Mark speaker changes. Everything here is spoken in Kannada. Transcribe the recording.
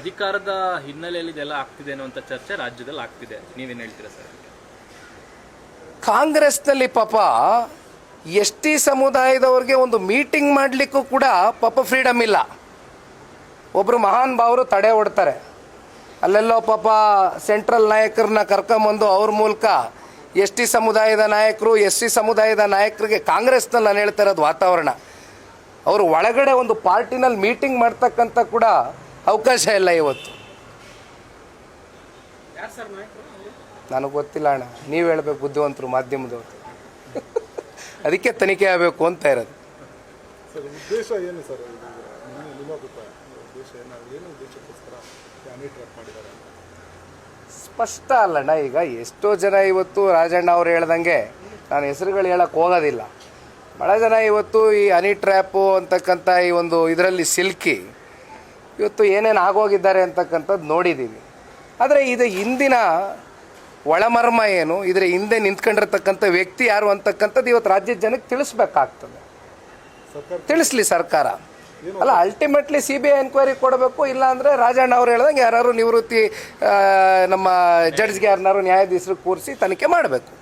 Speaker 1: ಅಧಿಕಾರದ ಹಿನ್ನೆಲೆಯಲ್ಲಿ ಇದೆಲ್ಲ ಆಗ್ತಿದೆ ಅನ್ನುವಂತ ಚರ್ಚೆ ರಾಜ್ಯದಲ್ಲಿ ಆಗ್ತಿದೆ. ನೀವೇನು ಹೇಳ್ತೀರಾ ಸರ್?
Speaker 2: ಕಾಂಗ್ರೆಸ್ನಲ್ಲಿ ಪಾಪ ಎಸ್ ಟಿ ಸಮುದಾಯದವ್ರಿಗೆ ಒಂದು ಮೀಟಿಂಗ್ ಮಾಡಲಿಕ್ಕೂ ಕೂಡ ಪಾಪ ಫ್ರೀಡಮ್ ಇಲ್ಲ. ಒಬ್ಬರು ಮಹಾನ್ ಭಾವರು ತಡೆ ಹೊಡ್ತಾರೆ. ಅಲ್ಲೆಲ್ಲೋ ಪಾಪ ಸೆಂಟ್ರಲ್ ನಾಯಕರನ್ನ ಕರ್ಕೊಂಬಂದು ಅವ್ರ ಮೂಲಕ ಎಸ್ ಟಿ ಸಮುದಾಯದ ನಾಯಕರು, ಎಸ್ ಸಿ ಸಮುದಾಯದ ನಾಯಕರಿಗೆ ಕಾಂಗ್ರೆಸ್ನಲ್ಲಿ ನಾನು ಹೇಳ್ತಾ ಇರೋದು ವಾತಾವರಣ. ಅವರು ಒಳಗಡೆ ಒಂದು ಪಾರ್ಟಿನಲ್ಲಿ ಮೀಟಿಂಗ್ ಮಾಡ್ತಕ್ಕಂಥ ಕೂಡ ಅವಕಾಶ ಇಲ್ಲ ಇವತ್ತು. ನನಗೆ ಗೊತ್ತಿಲ್ಲ ಅಣ್ಣ. ನೀವು ಹೇಳ್ಬೇಕು ಬುದ್ಧಿವಂತರು ಮಾಧ್ಯಮದವರು. ಅದಕ್ಕೆ ತನಿಖೆ ಆಗಬೇಕು ಅಂತ ಇರೋದು. ಸ್ಪಷ್ಟ ಅಲ್ಲಣ್ಣ ಈಗ ಎಷ್ಟೋ ಜನ ಇವತ್ತು ರಾಜಣ್ಣ ಅವ್ರು ಹೇಳ್ದಂಗೆ ನಾನು ಹೆಸರುಗಳು ಹೇಳಕ್ಕೆ ಹೋಗೋದಿಲ್ಲ. ಭಾಳ ಜನ ಇವತ್ತು ಈ ಹನಿ ಟ್ರ್ಯಾಪು ಅಂತಕ್ಕಂಥ ಈ ಒಂದು ಇದರಲ್ಲಿ ಸಿಲ್ಕಿ ಇವತ್ತು ಏನೇನು ಆಗೋಗಿದ್ದಾರೆ ಅಂತಕ್ಕಂಥದ್ದು ನೋಡಿದ್ದೀವಿ ಆದರೆ ಇದು ಹಿಂದಿನ ಒಳಮರ್ಮ ಏನು, ಇದರ ಹಿಂದೆ ನಿಂತ್ಕೊಂಡಿರ್ತಕ್ಕಂಥ ವ್ಯಕ್ತಿ ಯಾರು ಅಂತಕ್ಕಂಥದ್ದು ಇವತ್ತು ರಾಜ್ಯದ ಜನಕ್ಕೆ ತಿಳಿಸ್ಬೇಕಾಗ್ತದೆ. ತಿಳಿಸ್ಲಿ ಸರ್ಕಾರ. ಅಲ್ಲ ultimately C B I enquiry ಕೊಡಬೇಕು ಇಲ್ಲಾಂದರೆ ರಾಜಣ್ಣ ಅವ್ರು ಹೇಳ್ದಂಗೆ ಯಾರು ನಿವೃತ್ತಿ ನಮ್ಮ ಜಡ್ಜ್ಗೆ ಯಾರನ್ನಾರು ನ್ಯಾಯಾಧೀಶರು ಕೂರಿಸಿ ತನಿಖೆ ಮಾಡಬೇಕು.